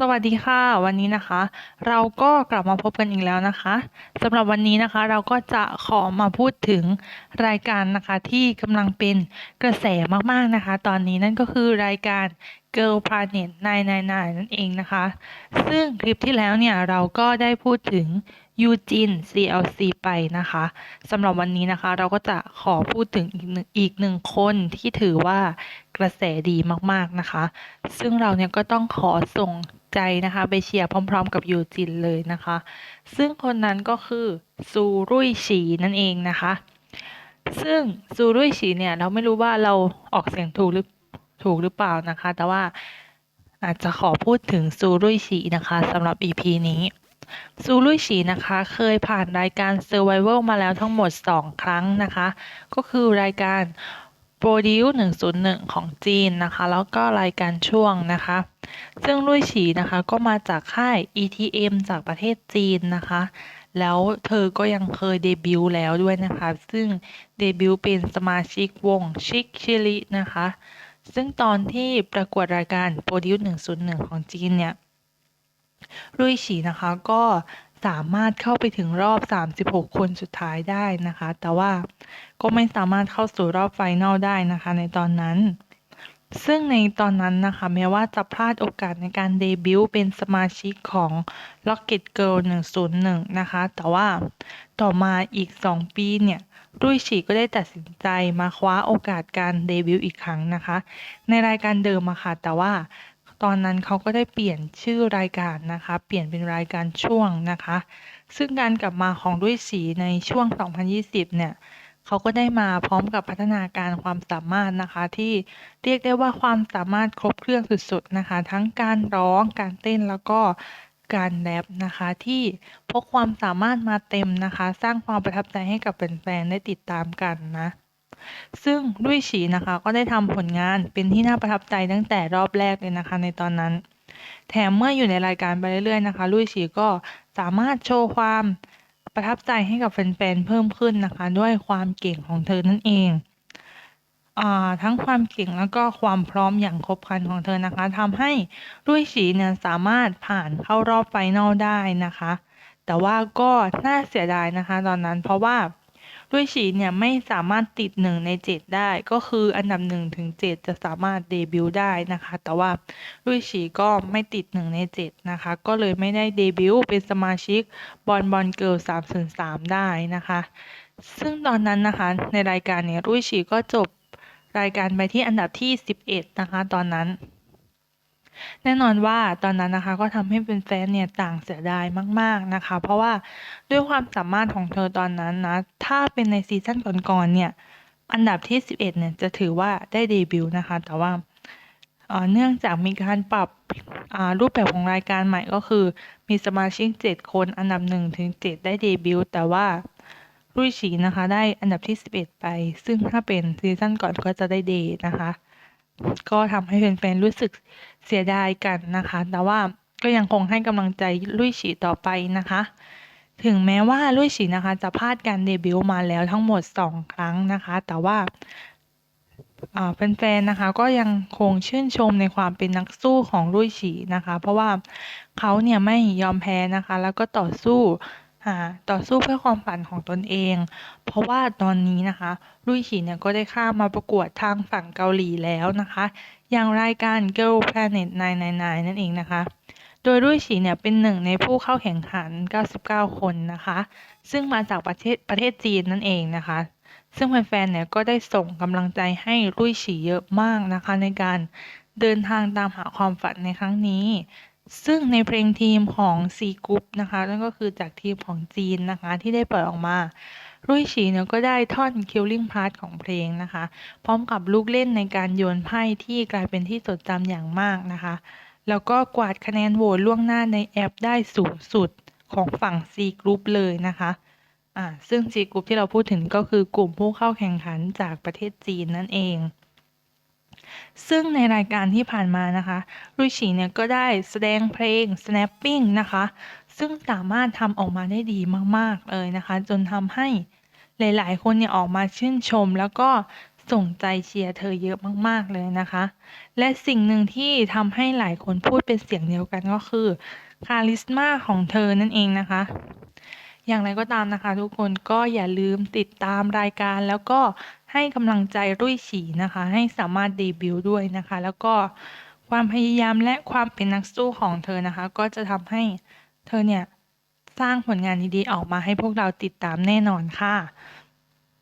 สวัสดีค่ะ วันนี้นะคะ เราก็กลับมาพบกันอีกแล้วนะคะสำหรับวันนี้นะคะ เราก็จะขอมาพูดถึงรายการนะคะที่กำลังเป็นกระแสมากๆนะคะ ตอนนี้นั่นก็คือรายการ Girl Planet 999นั่นเองนะคะ ซึ่งคลิปที่แล้วเนี่ยเราก็ได้พูดถึงยูจิน CLC ไปนะคะสำหรับวันนี้นะคะ เราก็จะขอพูดถึงอีกหนึ่งอีกหนึ่งคนที่ถือว่ากระแสดีมากๆนะคะ ซึ่งเราเนี่ยก็ต้องขอส่งใจนะคะ ไปเชียร์พร้อม ๆ กับยูจินเลยนะคะ ซึ่งคนนั้นก็คือซูรุ่ยฉีนั่นเองนะคะ ซึ่งซูรุ่ยฉีเนี่ยเราไม่รู้ว่าเราออกเสียงถูกหรือถูกหรือเปล่านะคะ แต่ว่าอาจจะขอพูดถึงซูรุ่ยฉีนะคะสำหรับ EP นี้ซูรุ่ยฉีนะคะ เคยผ่านรายการ Survival มาแล้วทั้งหมด 2 ครั้งนะคะ ก็คือรายการ Produce 101 ของจีนนะคะ แล้วก็รายการช่วงนะคะ ซึ่งรุ่ยฉีนะคะก็มาจากค่าย ETM จากประเทศจีนนะคะ แล้วเธอก็ยังเคยเดบิวต์แล้วด้วยนะคะ ซึ่งเดบิวต์เป็นสมาชิกวงชิคชิลินะคะ ซึ่งตอนที่ประกวดรายการ Produce 101 ของจีนเนี่ยรุ่ยฉีนะคะก็ สามารถเข้าไปถึงรอบ 36 คนสุดท้ายได้นะคะ แต่ว่าก็ไม่สามารถเข้าสู่รอบไฟนอลได้นะคะ ในตอนนั้น ซึ่งในตอนนั้นนะคะ แม้ว่าจะพลาดโอกาสในการเดบิวต์เป็นสมาชิกของ Rocket Girl 101 นะคะ แต่ว่าต่อมาอีก 2 ปีเนี่ยรุ่ยฉีก็ได้ตัดสินใจมาคว้าโอกาสการเดบิวต์อีกครั้งนะคะ ในรายการเดิมอะค่ะแต่ว่า ตอนนั้นเขาก็ได้เปลี่ยนชื่อรายการนะคะ เปลี่ยนเป็นรายการช่วงนะคะ ซึ่งการกลับมาของรุ่ยฉีในช่วง 2020 เนี่ยเขาก็ได้มาพร้อมกับพัฒนาการความสามารถนะคะ ที่เรียกได้ว่าความสามารถครบเครื่องสุดๆนะคะ ทั้งการร้องการเต้นแล้วก็การแรปนะคะ ที่พกความสามารถมาเต็มนะคะ สร้างความประทับใจให้กับแฟนๆได้ติดตามกันนะ ซึ่งรุ่ยฉีนะคะก็ได้ทำผลงานเป็นที่น่าประทับใจตั้งแต่รอบแรกเลยนะคะในตอนนั้น แถมเมื่ออยู่ในรายการไปเรื่อยๆนะคะรุ่ยฉีก็สามารถโชว์ความประทับใจให้กับแฟนๆเพิ่มขึ้นนะคะ ด้วยความเก่งของเธอนั่นเองอทั้งความเก่งแล้วก็ความพร้อมอย่างครบครันของเธอนะคะทำให้รุ่ยฉีเนี่ยสามารถผ่านเข้ารอบไฟนอลได้นะคะ แต่ว่าก็น่าเสียดายนะคะ ตอนนั้นเพราะว่า รุ่ยฉีเนี่ยไม่สามารถติดหนึ่งในเจ็ดได้ ก็คืออันดับหนึ่งถึงเจ็ดจะสามารถเดบิวต์ได้นะคะ แต่ว่ารุ่ยฉีก็ไม่ติดหนึ่งในเจ็ดนะคะ ก็เลยไม่ได้เดบิวต์เป็นสมาชิกบอลบอลเกิร์ลสามส่วนสามได้นะคะ ซึ่งตอนนั้นนะคะในรายการเนี่ยรุ่ยฉีก็จบรายการไปที่อันดับที่ 11 นะคะ ตอนนั้น แน่นอนว่าตอนนั้นนะคะก็ทำให้เป็นแฟนเนี่ยต่างเสียดายมาก ๆนะคะ เพราะว่าด้วยความสามารถของเธอตอนนั้นนะ ถ้าเป็นในซีซั่นก่อนๆเนี่ย อันดับที่ 11เนี่ยจะถือว่าได้เดบิวต์นะคะ แต่ว่าเนื่องจากมีการปรับรูปแบบของรายการใหม่ก็คือ มีสมาชิก 7 คนอันดับ1ถึง7ได้เดบิวต์แต่ว่ารุ่ยฉีนะคะ ได้อันดับที่ 11 ไป ซึ่งถ้าเป็นซีซั่นก่อนก็จะได้เดนะคะ ก็ทำให้แฟนๆรู้สึกเสียดายกันนะคะ แต่ว่าก็ยังคงให้กำลังใจลุยฉีต่อไปนะคะ ถึงแม้ว่าลุยฉีนะคะ จะพลาดการเดบิวต์มาแล้วทั้งหมด 2 ครั้งนะคะ แต่ว่าอ่าแฟนๆ นะคะ ก็ยังคงชื่นชมในความเป็นนักสู้ของลุยฉีนะคะ เพราะว่าเขาเนี่ยไม่ยอมแพ้นะคะ แล้วก็ต่อสู้ อ่าต่อสู้เพื่อความฝันของตนเอง เพราะว่าตอนนี้นะคะรุ่ยฉีเนี่ยก็ได้ข้ามมาประกวดทางฝั่งเกาหลีแล้วนะคะ อย่างรายการ Girl Planet 999 นั่นเองนะคะ โดยรุ่ยฉีเนี่ยเป็นหนึ่งในผู้เข้าแข่งขัน 99 คนนะคะ ซึ่งมาจากประเทศประเทศจีนนั่นเองนะคะ ซึ่งแฟนๆเนี่ยก็ได้ส่งกำลังใจให้รุ่ยฉีเยอะมากนะคะในการเดินทางตามหาความฝันในครั้งนี้ ซึ่งในเพลงทีมของ C Group นะคะ นั่นก็คือจากทีมของจีนนะคะ ที่ได้ปล่อยออกมารุ่ยฉีเนี่ยก็ได้ท่อน Killing Part ของเพลงนะคะ พร้อมกับลูกเล่นในการโยนไพ่ที่กลายเป็นที่จดจำอย่างมากนะคะ แล้วก็กวาดคะแนนโหวตล่วงหน้าในแอปได้สูงสุดของฝั่ง C Group เลยนะคะอ่าซึ่ง C Group ที่เราพูดถึงก็คือกลุ่มผู้เข้าแข่งขันจากประเทศจีนนั่นเอง ซึ่งในรายการที่ผ่านมานะคะรุ่ยฉีเนี่ยก็ได้แสดงเพลง snapping นะคะ ซึ่งสามารถทำออกมาได้ดีมากๆเลยนะคะ จนทำให้หลาย ๆ คนเนี่ยออกมาชื่นชม แล้วก็ส่งใจเชียร์เธอเยอะมากๆเลยนะคะ และสิ่งหนึ่งที่ทำให้หลายคนพูดเป็นเสียงเดียวกันก็คือคาลิสมาของเธอนั่นเองนะคะ อย่างไรก็ตามนะคะทุกคนก็อย่าลืมติดตามรายการ แล้วก็ให้กำลังใจรุ่ยฉีนะคะ ให้สามารถเดบิวต์ด้วยนะคะ แล้วก็ความพยายามและความเป็นนักสู้ของเธอนะคะ ก็จะทำให้เธอเนี่ยสร้างผลงานดีๆออกมาให้พวกเราติดตามแน่นอนค่ะ